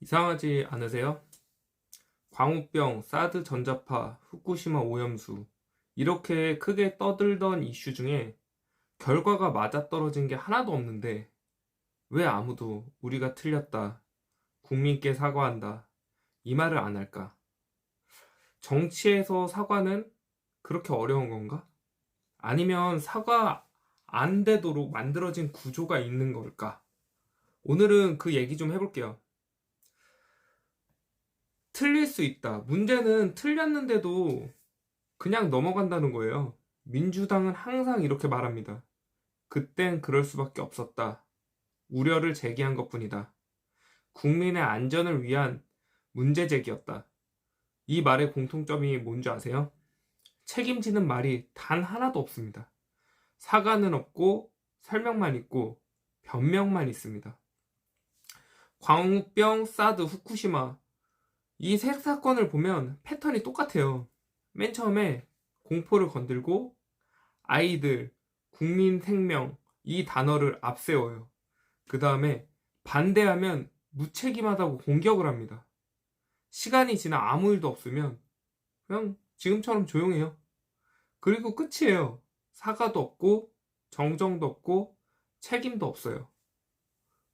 이상하지 않으세요? 광우병, 사드 전자파, 후쿠시마 오염수 이렇게 크게 떠들던 이슈 중에 결과가 맞아떨어진 게 하나도 없는데 왜 아무도 우리가 틀렸다, 국민께 사과한다 이 말을 안 할까? 정치에서 사과는 그렇게 어려운 건가? 아니면 사과 안 되도록 만들어진 구조가 있는 걸까? 오늘은 그 얘기 좀 해볼게요. 틀릴 수 있다. 문제는 틀렸는데도 그냥 넘어간다는 거예요. 민주당은 항상 이렇게 말합니다. 그땐 그럴 수밖에 없었다. 우려를 제기한 것 뿐이다. 국민의 안전을 위한 문제 제기였다. 이 말의 공통점이 뭔지 아세요? 책임지는 말이 단 하나도 없습니다. 사과는 없고 설명만 있고 변명만 있습니다. 광우병, 사드, 후쿠시마 이 세 사건을 보면 패턴이 똑같아요. 맨 처음에 공포를 건들고 아이들, 국민 생명 이 단어를 앞세워요. 그 다음에 반대하면 무책임하다고 공격을 합니다. 시간이 지나 아무 일도 없으면 그냥 지금처럼 조용해요. 그리고 끝이에요. 사과도 없고 정정도 없고 책임도 없어요.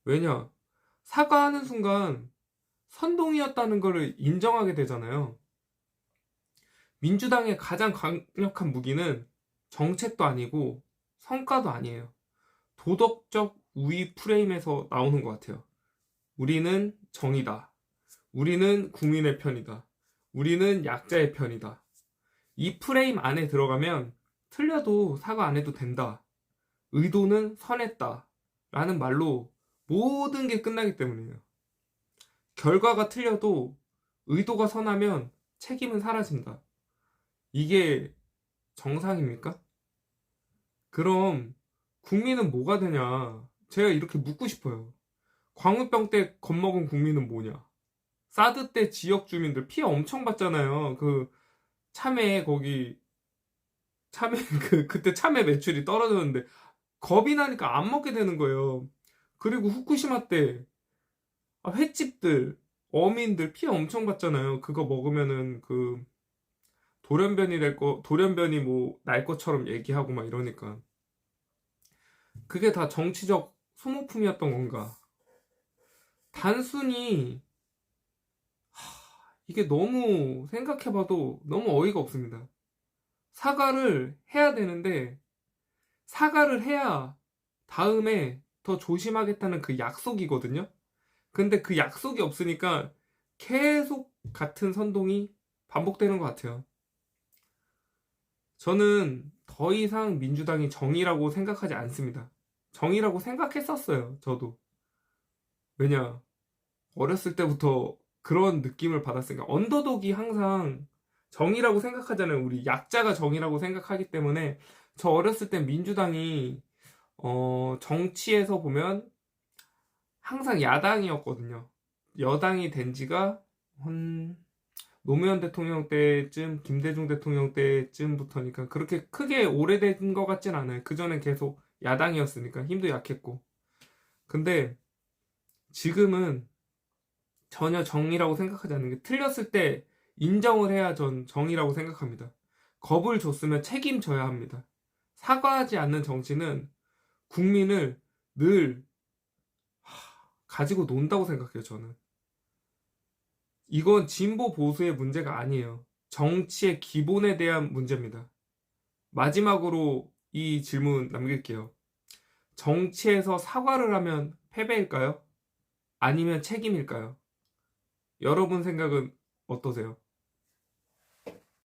왜냐? 사과하는 순간 선동이었다는 것을 인정하게 되잖아요. 민주당의 가장 강력한 무기는 정책도 아니고 성과도 아니에요. 도덕적 우위 프레임에서 나오는 것 같아요. 우리는 정의다. 우리는 국민의 편이다. 우리는 약자의 편이다. 이 프레임 안에 들어가면 틀려도 사과 안 해도 된다. 의도는 선했다. 라는 말로 모든 게 끝나기 때문이에요. 결과가 틀려도 의도가 선하면 책임은 사라진다. 이게 정상입니까? 그럼 국민은 뭐가 되냐? 제가 이렇게 묻고 싶어요. 광우병 때 겁먹은 국민은 뭐냐? 사드 때 지역 주민들 피해 엄청 봤잖아요. 그 참외 거기 참외 그 그때 참외 매출이 떨어졌는데 겁이 나니까 안 먹게 되는 거예요. 그리고 후쿠시마 때 아, 횟집들 어민들 피해 엄청 봤잖아요. 그거 먹으면은 그 돌연변이 될 거, 돌연변이 뭐 날 것처럼 얘기하고 막 이러니까. 그게 다 정치적 소모품이었던 건가? 단순히, 하, 이게 너무 생각해봐도 너무 어이가 없습니다. 사과를 해야 되는데, 사과를 해야 다음에 더 조심하겠다는 그 약속이거든요? 근데 그 약속이 없으니까 계속 같은 선동이 반복되는 것 같아요. 저는 더 이상 민주당이 정의라고 생각하지 않습니다. 정의라고 생각했었어요, 저도. 왜냐, 어렸을 때부터 그런 느낌을 받았으니까. 언더독이 항상 정의라고 생각하잖아요. 우리 약자가 정의라고 생각하기 때문에 저 어렸을 때 민주당이, 어, 정치에서 보면 항상 야당이었거든요. 여당이 된 지가 한 노무현 대통령 때쯤, 김대중 대통령 때쯤부터니까 그렇게 크게 오래된 것 같진 않아요. 그전엔 계속 야당이었으니까 힘도 약했고. 근데 지금은 전혀 정의라고 생각하지 않는 게 틀렸을 때 인정을 해야 전 정의라고 생각합니다. 겁을 줬으면 책임져야 합니다. 사과하지 않는 정치는 국민을 늘 가지고 논다고 생각해요, 저는. 이건 진보 보수의 문제가 아니에요. 정치의 기본에 대한 문제입니다. 마지막으로 이 질문 남길게요. 정치에서 사과를 하면 패배일까요? 아니면 책임일까요? 여러분 생각은 어떠세요?